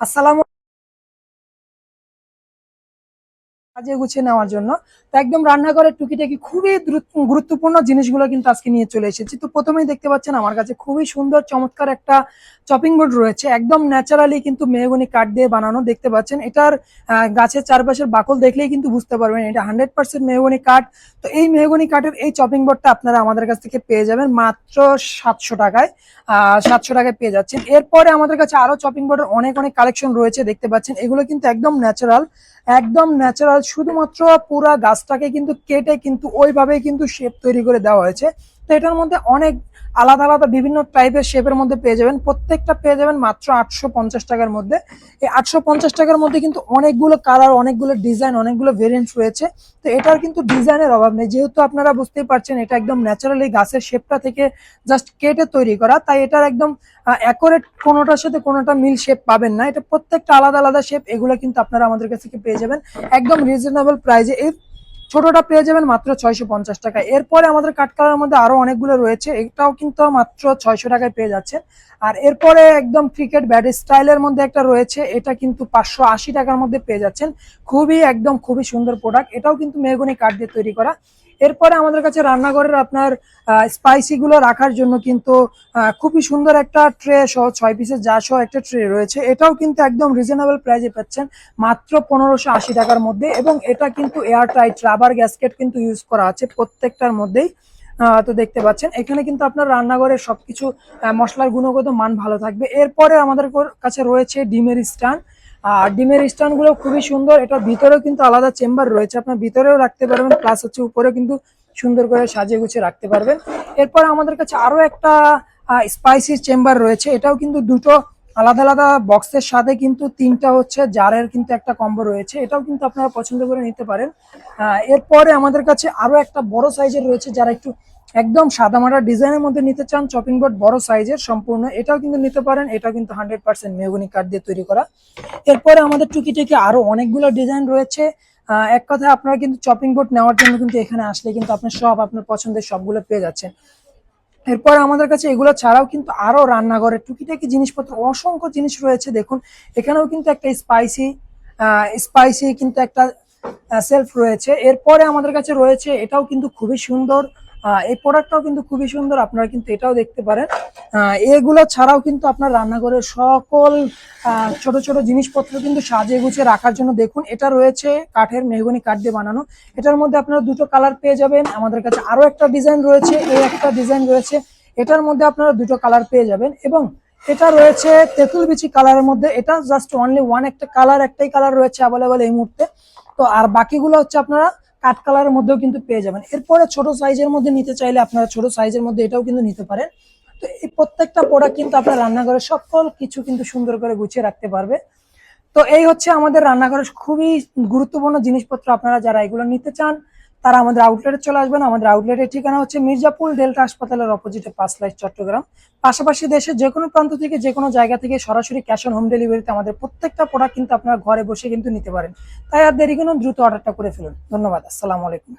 আসসালামু কাজে গুছিয়ে নেওয়ার জন্য। তো একদম রান্নাঘরের টুকিটাকি খুবই গুরুত্বপূর্ণ জিনিসগুলো কিন্তু আজকে নিয়ে চলে এসেছি। তো প্রথমেই দেখতে পাচ্ছেন আমার কাছে খুবই সুন্দর, চমৎকার একটা চপিং বোর্ড রয়েছে। একদম ন্যাচারালি কিন্তু মেহগনি কাঠ দিয়ে বানানো দেখতে পাচ্ছেন। এটার গাছের চারপাশের বাকল দেখলেই কিন্তু বুঝতে পারবেন এটা হান্ড্রেড পার্সেন্ট মেহগনি কাঠ। তো এই মেহগনি কাঠের এই চপিং বোর্ডটা আপনারা আমাদের কাছ থেকে পেয়ে যাবেন মাত্র সাতশো টাকায় সাতশো টাকায় পেয়ে যাচ্ছেন। এরপরে আমাদের কাছে আরও চপিং বোর্ডের অনেক অনেক কালেকশন রয়েছে দেখতে পাচ্ছেন। এগুলো কিন্তু একদম ন্যাচারাল একদম ন্যাচারাল শুধুমাত্র পুরা গাছটাকে কিন্তু কেটে কিন্তু ওইভাবেই কিন্তু শেপ তৈরি করে দেওয়া হয়েছে। তো এটার মধ্যে অনেক আলাদা আলাদা বিভিন্ন টাইপের শেপের মধ্যে পেয়ে যাবেন। প্রত্যেকটা পেয়ে যাবেন মাত্র আটশো পঞ্চাশ টাকার মধ্যে। এই আটশো পঞ্চাশ টাকার মধ্যে কিন্তু অনেকগুলো কালার অনেকগুলো ডিজাইন অনেকগুলো ভেরিয়েন্ট রয়েছে। তো এটার কিন্তু ডিজাইনের অভাব নেই। যেহেতু আপনারা বুঝতেই পারছেন, এটা একদম ন্যাচারালি গাছের শেপটা থেকে জাস্ট কেটে তৈরি করা। তাই এটার একদম অ্যাকোরেট কোনোটার সাথে কোনোটা মিল শেপ পাবেন না। এটা প্রত্যেকটা আলাদা আলাদা শেপ এগুলো কিন্তু আপনারা আমাদের কাছ থেকে পেয়ে যাবেন। একদম রিজনেবল প্রাইজে এই ছোটটা পেয়ে যাবেন মাত্র ছয়শো পঞ্চাশ টাকা। এরপরে আমাদের কাঠ কালার মধ্যে আরও অনেকগুলো রয়েছে, এটাও কিন্তু মাত্র ছয়শো টাকায় পেয়ে যাচ্ছে আর এরপরে একদম ক্রিকেট ব্যাট স্টাইলের মধ্যে একটা রয়েছে, এটা কিন্তু পাঁচশো আশি টাকার মধ্যে পেয়ে যাচ্ছেন। খুবই একদম খুবই সুন্দর প্রোডাক্ট এটাও কিন্তু মেহগনি কাঠ দিয়ে তৈরি করা। এরপরে আমাদের কাছে রান্নাঘরের আপনার স্পাইসি গুলো রাখার জন্য কিন্তু খুবই সুন্দর একটা ট্রে সহ, ছয় পিসের যা সহ একটা ট্রে রয়েছে। এটাও কিন্তু একদম রিজনেবল প্রাইসে পাচ্ছেন, মাত্র পনেরোশো আশি টাকার মধ্যে। এবং এটা কিন্তু এয়ার টাইট রাবার গ্যাসকেট কিন্তু ইউজ করা আছে প্রত্যেকটার মধ্যেই। তো দেখতে পাচ্ছেন, এখানে কিন্তু আপনার রান্নাঘরের সবকিছু মশলার গুণগত মান ভালো থাকবে। এরপরে আমাদের কাছে রয়েছে ডিমের স্ট্যান্ড আর ডিমের স্ট্যান্ডগুলো খুবই সুন্দর এটার ভিতরেও কিন্তু আলাদা চেম্বার রয়েছে। আপনার ভিতরেও রাখতে পারবেন প্লাস হচ্ছে উপরেও কিন্তু সুন্দর করে সাজিয়ে গুছিয়ে রাখতে পারবেন। এরপর আমাদের কাছে আরও একটা স্পাইসি চেম্বার রয়েছে, এটাও কিন্তু দুটো আলাদা আলাদা বক্সের সাথে কিন্তু তিনটা হচ্ছে জারের কিন্তু একটা কম্বো রয়েছে। এটাও কিন্তু আপনারা পছন্দ করে নিতে পারেন। এরপরে আমাদের কাছে আরও একটা বড় সাইজের রয়েছে যারা একটু একদম সাদা সাদামাটা ডিজাইনের মধ্যে নিতে চান চপিং বোর্ড বড় সাইজের সম্পূর্ণ, এটাও কিন্তু নিতে পারেন। এটাও কিন্তু হান্ড্রেড পার্সেন্ট মেহগুনি কাঠ দিয়ে তৈরি করা। এরপরে আমাদের টুকিটাকি আরও অনেকগুলো ডিজাইন রয়েছে। এক কথায় আপনারা কিন্তু চপিং বোর্ড নেওয়ার জন্য কিন্তু এখানে আসলে কিন্তু আপনার সব আপনার পছন্দের সবগুলো পেয়ে যাচ্ছেন। এরপর আমাদের কাছে এগুলো ছাড়াও কিন্তু আরও রান্নাঘরের টুকিটাকি জিনিসপত্র, অসংখ্য জিনিস রয়েছে, দেখুন। এখানেও কিন্তু একটা স্পাইসি স্পাইসি কিন্তু একটা সেলফ রয়েছে। এরপরে আমাদের কাছে রয়েছে, এটাও কিন্তু খুবই সুন্দর এই প্রোডাক্টটাও কিন্তু খুবই সুন্দর, আপনারা কিন্তু এটাও দেখতে পারেন। এগুলো ছাড়াও কিন্তু আপনার রান্নাঘরের সকল ছোট ছোট জিনিসপত্র কিন্তু সাজিয়ে গুছিয়ে রাখার জন্য দেখুন, এটা রয়েছে কাঠের মেহগনি কাঠ দিয়ে বানানো। এটার মধ্যে আপনারা দুটো কালার পেয়ে যাবেন। আমাদের কাছে আরও একটা ডিজাইন রয়েছে, এই একটা ডিজাইন রয়েছে। এটার মধ্যে আপনারা দুটো কালার পেয়ে যাবেন এবং এটা রয়েছে তেঁতুল বিচি কালারের মধ্যে। এটা জাস্ট অনলি ওয়ান একটা কালার একটাই কালার রয়েছে অ্যাভেলেবেল এই মুহূর্তে। তো আর বাকিগুলো হচ্ছে আপনারা কাঠ কালারের মধ্যেও কিন্তু পেয়ে যাবেন। এরপরে ছোট সাইজের মধ্যে নিতে চাইলে আপনারা ছোট সাইজের মধ্যে এটাও কিন্তু নিতে পারেন। তো এই প্রত্যেকটা প্রোডাক্ট কিন্তু আপনার রান্নাঘরে সকল কিছু কিন্তু সুন্দর করে গুছিয়ে রাখতে পারবে। তো এই হচ্ছে আমাদের রান্নাঘরের খুবই গুরুত্বপূর্ণ জিনিসপত্র। আপনারা যারা এগুলো নিতে চান তারা আমাদের আউটলেটে চলে আসবেন আমাদের আউটলেটের ঠিকানা হচ্ছে মির্জাপুর ডেল্টা হাসপাতালের অপোজিটে পাঁচ লাইট চট্টগ্রাম। পাশাপাশি দেশের যে কোনো প্রান্ত থেকে যে কোনো জায়গা থেকে সরাসরি ক্যাশ অন হোম ডেলিভারিতে আমাদের প্রত্যেকটা প্রোডাক্ট কিন্তু আপনারা ঘরে বসে কিন্তু নিতে পারেন। তাই আর দেরি কোনো দ্রুত অর্ডারটা করে ফেলুন। ধন্যবাদ, আসসালামু আলাইকুম।